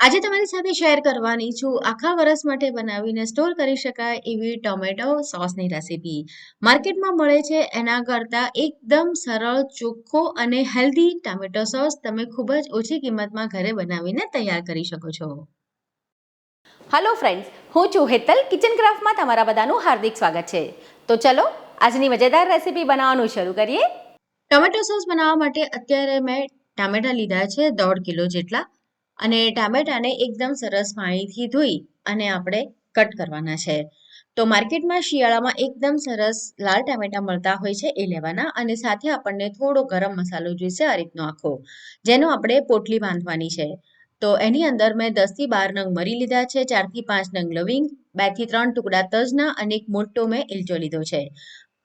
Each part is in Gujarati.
આજે તમારી સાથે શેર કરવાની છું. આખા વર્ષ માટે બનાવીને સ્ટોર કરી શકાય એવી ટોમેટો સોસની રેસીપી માર્કેટમાં મળે છે. એના કરતાં એકદમ સરળ ચોખ્ખો અને હેલ્ધી ટામેટો સોસ તમે ખૂબ જ ઓછી કિંમતમાં ઘરે બનાવીને તૈયાર કરી શકો છો. હેલો ફ્રેન્ડ્સ હું છું હેતલ. કિચન ક્રાફ્ટમાં તમારા બધાનું હાર્દિક સ્વાગત છે. તો ચલો આજની મજેદાર રેસીપી બનાવવાનું શરૂ કરીએ. ટોમેટો સોસ બનાવવા માટે અત્યારે મેં ટામેટા લીધા છે દોઢ કિલો જેટલા. અને ટામેટાને એકદમ સરસ પાણીથી ધોઈ અને આપણે કટ કરવાના છે. તો માર્કેટમાં શિયાળામાં એકદમ સરસ લાલ ટામેટા મળતા હોય છે એ લેવાના અને સાથે આપણને થોડો ગરમ મસાલો જોઈશે આ રીતનો આખો, જેનો આપણે પોટલી બાંધવાની છે. તો એની અંદર મેં દસથી બાર નંગ મરી લીધા છે ચારથી પાંચ નંગ લવિંગ બેથી ત્રણ ટુકડા તજના અને એક મોટો મેં ઇલચો લીધો છે.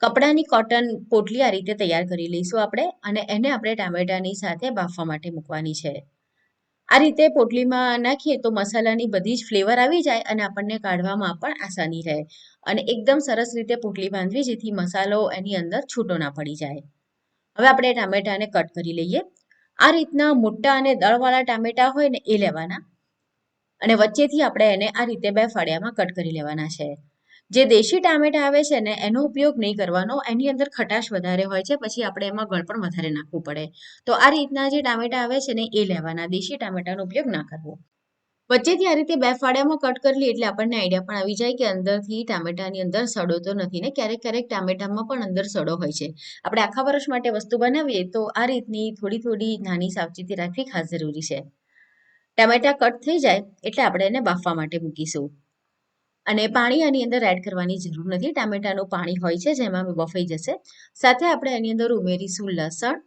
કપડાની કોટન પોટલી આ રીતે તૈયાર કરી લઈશું આપણે અને એને આપણે ટામેટાની સાથે બાફવા માટે મૂકવાની છે. આ રીતે પોટલીમાં નાખીએ તો મસાલાની બધી જ ફ્લેવર આવી જાય અને આપણને કાઢવામાં પણ આસાની રહે. અને એકદમ સરસ રીતે પોટલી બાંધવી જેથી મસાલો એની અંદર છૂટો ના પડી જાય. હવે આપણે ટામેટાને કટ કરી લઈએ. આ રીતના મોટા અને દળવાળા ટામેટા હોય ને એ લેવાના. અને વચ્ચેથી આપણે એને આ રીતે બે ફળિયામાં કટ કરી લેવાના છે. જે દેશી ટામેટા આવે છે ને, એનો ઉપયોગ નહીં કરવાનો. એની અંદર ખટાશ વધારે હોય છે, પછી આપણે એમાં ગળ પણ વધારે નાખવું પડે. તો આ રીતના જે ટામેટા આવે છે ને, એ લેવાના. દેશી ટામેટાનો ઉપયોગ ના કરવો. વચ્ચેથી આ રીતે બે ફાળિયામાં કટ કરી એટલે આપણને આઈડિયા પણ આવી જાય કે અંદરથી ટામેટાની અંદર સડો તો નથી ને, ક્યારેક ક્યારેક ટામેટામાં પણ અંદર સડો હોય છે. આપણે આખા વર્ષ માટે વસ્તુ બનાવીએ તો આ રીતની થોડી થોડી નાની સાવચેતી રાખવી ખાસ જરૂરી છે. ટામેટા કટ થઈ જાય એટલે આપણે એને બાફવા માટે મૂકીશું. અને પાણી આની અંદર એડ કરવાની જરૂર નથી. ટામેટાનું પાણી હોય છે, જેમાં બફાઈ જશે. સાથે આપણે એની અંદર ઉમેરીશું લસણ,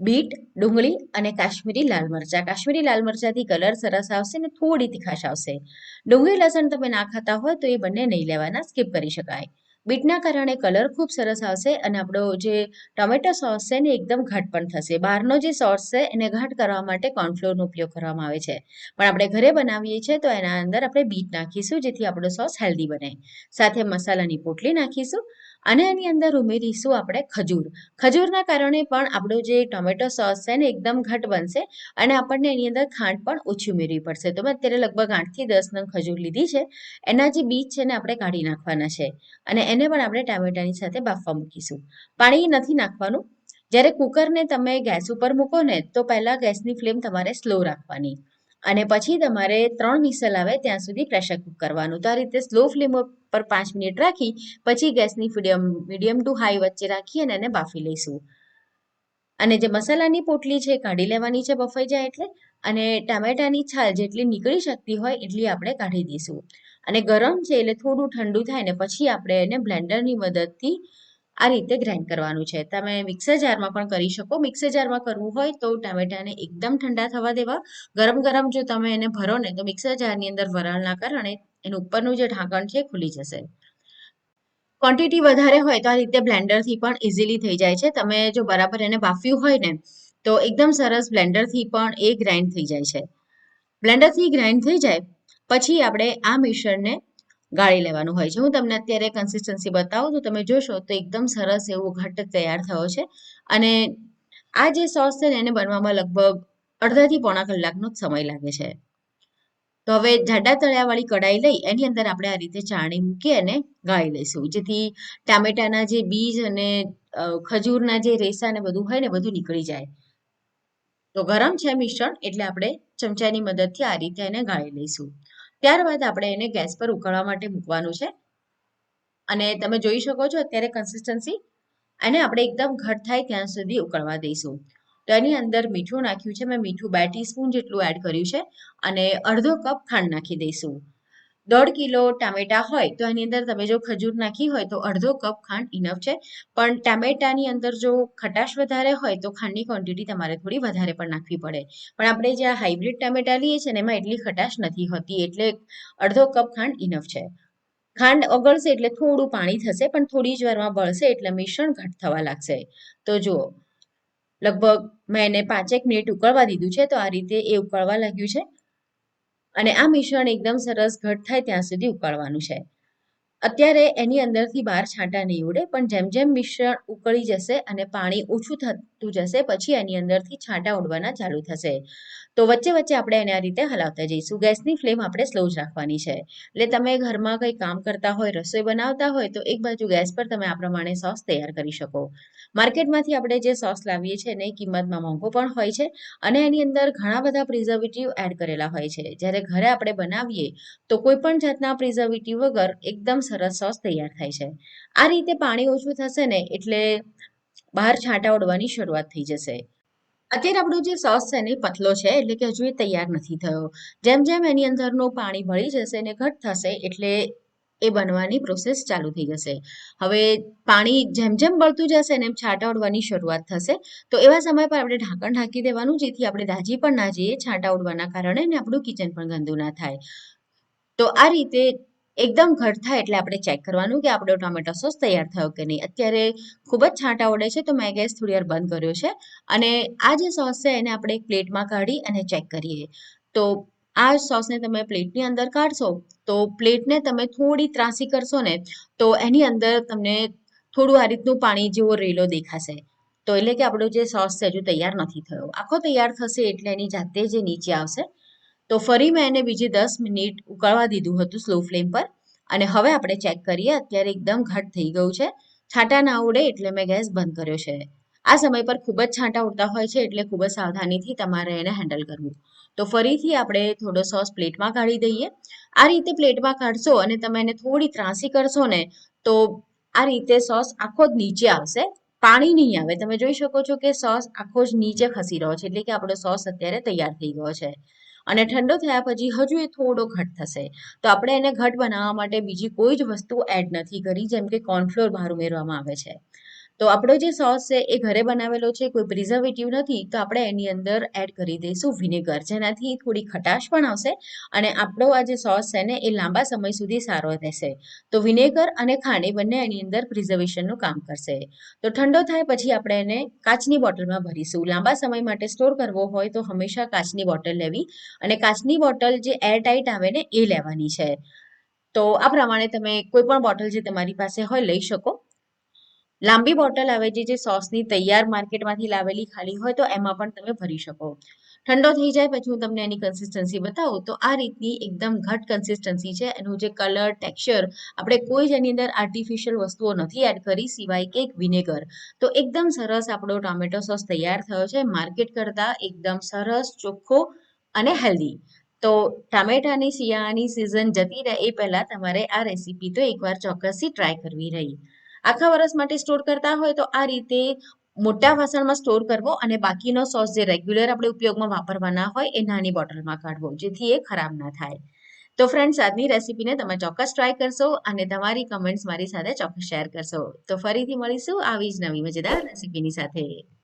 બીટ, ડુંગળી અને કાશ્મીરી લાલ મરચાં. કાશ્મીરી લાલ મરચાંથી કલર સરસ આવશે ને થોડી તીખાશ આવશે. ડુંગળી, લસણ તમે ના ખાતા હોય તો એ બંને નહીં લેવાના, સ્કીપ કરી શકાય. બીટના કારણે કલર ખૂબ સરસ આવશે અને આપણો જે ટમેટો સોસ છે ને એકદમ ઘાટ પણ થશે. બહારનો જે સોસ છે એને ઘાટ કરવા માટે કોર્નફ્લોરનો ઉપયોગ કરવામાં આવે છે. પણ આપણે ઘરે બનાવીએ છીએ તો એના અંદર આપણે બીટ નાખીશું જેથી આપણો સોસ હેલ્ધી બને. સાથે મસાલાની પોટલી નાખીશું. અને એની અંદર ઉમેરીશું આપણે ખજૂર. ખજૂરના કારણે પણ આપણો જે ટોમેટો સોસ છે ને એકદમ ઘટ બનશે અને આપણને એની અંદર ખાંડ પણ ઓછી ઉમેરવી પડશે. તો મેં અત્યારે લગભગ આઠથી દસ નંગ ખજૂર લીધી છે. એના જે બીજ છે ને આપણે કાઢી નાખવાના છે. અને એને પણ આપણે ટામેટાની સાથે બાફવા મૂકીશું. પાણી નથી નાખવાનું. જ્યારે કુકરને તમે ગેસ ઉપર મૂકો ને તો પહેલાં ગેસની ફ્લેમ તમારે સ્લો રાખવાની. અને પછી તમારે ત્રણ વિસલ આવે ત્યાં સુધી પ્રેશર કુક કરવાનું. તો આ રીતે સ્લો ફ્લેમ પર પાંચ મિનિટ રાખી, પછી ગેસની ફીડિયમ મીડિયમ ટુ હાઈ વચ્ચે રાખી અને એને બાફી લઈશું. અને જે મસાલાની પોટલી છે કાઢી લેવાની છે બફાઈ જાય એટલે. અને ટામેટાની છાલ જેટલી નીકળી શકતી હોય એટલી આપણે કાઢી દઈશું. અને ગરમ છે એટલે થોડું ઠંડુ થાય ને પછી આપણે એને બ્લેન્ડરની મદદથી આ રીતે ગ્રાઇન્ડ કરવાનું છે. તમે મિક્સર જારમાં પણ કરી શકો. મિક્સર જારમાં કરવું હોય તો ટામેટાને એકદમ ઠંડા થવા દેવા. ગરમ ગરમ જો તમે એને ભરો ને તો મિક્સર જારની અંદર વરાળના કારણે એનું ઉપરનું જે ઢાંકણ છે ખુલી જશે. ક્વોન્ટિટી વધારે હોય તો આ રીતે બ્લેન્ડરથી પણ ઇઝીલી થઈ જાય છે. તમે જો બરાબર એને બાફ્યું હોય ને તો એકદમ સરસ બ્લેન્ડરથી પણ એ ગ્રાઇન્ડ થઈ જાય છે. બ્લેન્ડરથી ગ્રાઇન્ડ થઈ જાય. પછી આપણે આ મિશ્રણને ગાળી લેવાનું હોય છે. હું તમને અત્યારે કન્સિસ્ટન્સી બતાવું તો તમે જોશો તો એકદમ સરસ એવો ઘટ તૈયાર થયો છે. અને આ જે સોસ છે ને, એને બનવામાં લગભગ અડધાથી પોણા કલાકનો જ સમય લાગે છે. તો હવે જાડા તળિયાવાળી કઢાઈ લઈ, એની અંદર આપણે આ રીતે ચાણી મૂકી અને ગાળી લઈશું. જેથી ટામેટાના જે બીજ અને ખજૂરના જે રેસા ને બધું હોય ને, બધું નીકળી જાય. તો ગરમ છે મિશ્રણ, એટલે આપણે ચમચાની મદદથી આ રીતે એને ગાળી લઈશું. ત્યારબાદ આપણે એને ગેસ પર ઉકળવા માટે મૂકવાનું છે. અને તમે જોઈ શકો છો અત્યારે કન્સિસ્ટન્સી અને આપણે એકદમ ઘટ થાય ત્યાં સુધી ઉકળવા દઈશું. તો એની અંદર મીઠું નાખ્યું છે. મેં મીઠું બે ટીસ્પૂન જેટલું એડ કર્યું છે. અને અડધો કપ ખાંડ નાખી દઈશું. દોઢ કિલો ટામેટા હોય તો એની અંદર તમે જો ખજૂર નાખી હોય તો અડધો કપ ખાંડ ઇનફ છે. પણ ટામેટાની અંદર જો ખટાશ વધારે હોય તો ખાંડની ક્વોન્ટિટી તમારે થોડી વધારે પણ નાખવી પડે. પણ આપણે જે આ હાઇબ્રિડ ટામેટા લઈએ છીએ ને એમાં એટલી ખટાશ નથી હોતી, એટલે અડધો કપ ખાંડ ઇનફ છે. ખાંડ ઓગળશે એટલે થોડું પાણી થશે, પણ થોડી જ વારમાં બળશે એટલે મિશ્રણ ઘટ થવા લાગશે. તો જુઓ લગભગ મેં એને પાંચેક મિનિટ ઉકળવા દીધું છે, તો આ રીતે એ ઉકળવા લાગ્યું છે. અને આ મિશ્રણ એકદમ સરસ ઘટ થાય ત્યાં સુધી ઉકાળવાનું છે. અત્યારે એની અંદરથી બહાર છાંટા નહીં ઉડે, પણ જેમ જેમ મિશ્રણ ઉકળી જશે અને પાણી ઓછું થતું જશે, પછી એની અંદરથી છાંટા ઉડવાના ચાલુ થશે. તો વચ્ચે વચ્ચે આપણે એને આ રીતે હલાવતા જઈશું. ગેસની ફ્લેમ આપણે સ્લો જ રાખવાની છે. એટલે તમે ઘરમાં કંઈ કામ કરતા હોય, રસોઈ બનાવતા હોય, તો એક બાજુ ગેસ પર તમે આ પ્રમાણે સોસ તૈયાર કરી શકો. માર્કેટમાંથી આપણે જે સોસ લાવીએ છીએ એની કિંમતમાં મોંઘો પણ હોય છે અને એની અંદર ઘણા બધા પ્રિઝર્વેટિવ એડ કરેલા હોય છે. જ્યારે ઘરે આપણે બનાવીએ, તો કોઈ પણ જાતના પ્રિઝર્વેટિવ વગર એકદમ સરસ સોસ તૈયાર થાય છે. આ રીતે પાણી ઓછું થશે ને એટલે બહાર છાંટા ઓડવાની શરૂઆત થઈ જશે. અત્યારે આપણો જે સોસ છે ને પતલો છે, એટલે કે હજુ એ તૈયાર નથી થયો. જેમ જેમ એની અંદરનું પાણી ભળી જશે ને ઘટ થશે, એટલે એ બનવાની પ્રોસેસ ચાલુ થઈ જશે. હવે પાણી જેમ જેમ બળતું જશે ને એમ છાંટા ઉડવાની શરૂઆત થશે, તો એવા સમય પર આપણે ઢાંકણ ઢાંકી દેવાનું, જેથી આપણે દાજી પણ ના જઈએ, છાંટા ઉડવાના કારણે ને આપણું કિચન પણ ગંદુ ના થાય. તો આ રીતે એકદમ ઘટ થાય એટલે આપણે ચેક કરવાનું કે આપણો ટોમેટો સોસ તૈયાર થયો કે નહીં. અત્યારે ખૂબ જ છાંટા ઉડે છે, તો મેં ગેસ થોડી વાર બંધ કર્યો છે. અને આ જે સોસ છે, એને આપણે એક પ્લેટમાં કાઢી અને ચેક કરીએ. તો આ સોસને તમે પ્લેટની અંદર કાઢશો, તો પ્લેટને તમે થોડી ત્રાસી કરશો ને, તો એની અંદર તમને થોડું આ રીતનું પાણી જેવો રેલો દેખાશે. તો એટલે કે આપણો જે સોસ છે, હજુ તૈયાર નથી થયો. આખો તૈયાર થશે એટલે એની જાતે જે નીચે આવશે તો ફરી મેં એને બીજી દસ મિનિટ ઉકળવા દીધું હતું સ્લો ફ્લેમ પર. અને હવે આપણે ચેક કરીએ, અત્યારે એકદમ ઘટ થઈ ગયું છે. છાંટા ના ઉડે એટલે મેં ગેસ બંધ કર્યો છે. આ સમય પર ખૂબ જ છાંટા ઉડતા હોય છે એટલે ખૂબ જ સાવધાનીથી તમારે એને હેન્ડલ કરવું. તો ફરીથી આપણે થોડો સોસ પ્લેટમાં કાઢી દઈએ. આ રીતે પ્લેટમાં કાઢશો અને તમે એને થોડી ત્રાસી કરશો ને, તો આ રીતે સોસ આખો જ નીચે આવશે. પાણી નહીં આવે. તમે જોઈ શકો છો કે સોસ આખો જ નીચે ખસી રહ્યો છે એટલે કે આપણો સોસ અત્યારે તૈયાર થઈ ગયો છે. અને ઠંડો થયા પછી હજુ એ થોડો ઘટ થશે. તો આપણે એને ઘટ બનાવવા માટે બીજી કોઈ જ વસ્તુ એડ નથી કરી, જેમ કે કોર્નફ્લોર બહાર ઉમેરવામાં આવે છે. તો આપણો જે સોસ છે, એ ઘરે બનાવેલો છે, કોઈ પ્રિઝર્વેટિવ નથી, તો આપણે એની અંદર એડ કરી દઈશું વિનેગર જેનાથી થોડી ખટાશ પણ આવશે અને આપણો આ જે સોસ છે ને, એ લાંબા સમય સુધી સારો રહેશે. તો વિનેગર અને ખાંડ એ બંને એની અંદર પ્રિઝર્વેશનનું કામ કરશે. તો ઠંડો થાય પછી આપણે એને કાચની બોટલમાં ભરીશું. લાંબા સમય માટે સ્ટોર કરવો હોય તો હંમેશા કાચની બોટલ લેવી અને કાચની બોટલ જે એર ટાઈટ આવે ને, એ લેવાની છે. તો આ પ્રમાણે તમે કોઈ પણ બોટલ જે તમારી પાસે હોય, લઈ શકો. લાંબી બોટલ આવે છે જે સોસની તૈયાર માર્કેટમાંથી લાવેલી ખાલી હોય તો એમાં પણ તમે ભરી શકો. ઠંડો થઈ જાય પછી હું તમને એની કન્સિસ્ટન્સી બતાવું તો આ રીતની એકદમ ઘટ કન્સિસ્ટન્સી છે. એનું જે કલર ટેક્સચર આપણે કોઈ જ એની અંદર આર્ટિફિશિયલ વસ્તુઓ નથી એડ કરી સિવાય કે એક વિનેગર તો એકદમ સરસ આપણો ટોમેટો સોસ તૈયાર થયો છે માર્કેટ કરતાં એકદમ સરસ, ચોખ્ખો અને હેલ્ધી તો ટામેટાની, શિયાળાની સિઝન જતી રહે એ પહેલાં તમારે આ રેસીપી તો એકવાર ચોક્કસથી ટ્રાય કરવી રહી. આખા વર્ષ માટે સ્ટોર કરતા હોય તો આ રીતે મોટા વાસણમાં સ્ટોર કરવો અને બાકીનો સોસ જે રેગ્યુલર આપણે ઉપયોગમાં વાપરવાના હોય એ નાની બોટલમાં કાઢવો, જેથી એ ખરાબ ના થાય. તો ફ્રેન્ડ્સ આજની રેસીપીને તમે ચોક્કસ ટ્રાય કરશો અને તમારી કમેન્ટ્સ મારી સાથે ચોક્કસ શેર કરશો. તો ફરીથી મળીશું આવી જ નવી મજેદાર રેસીપીની સાથે.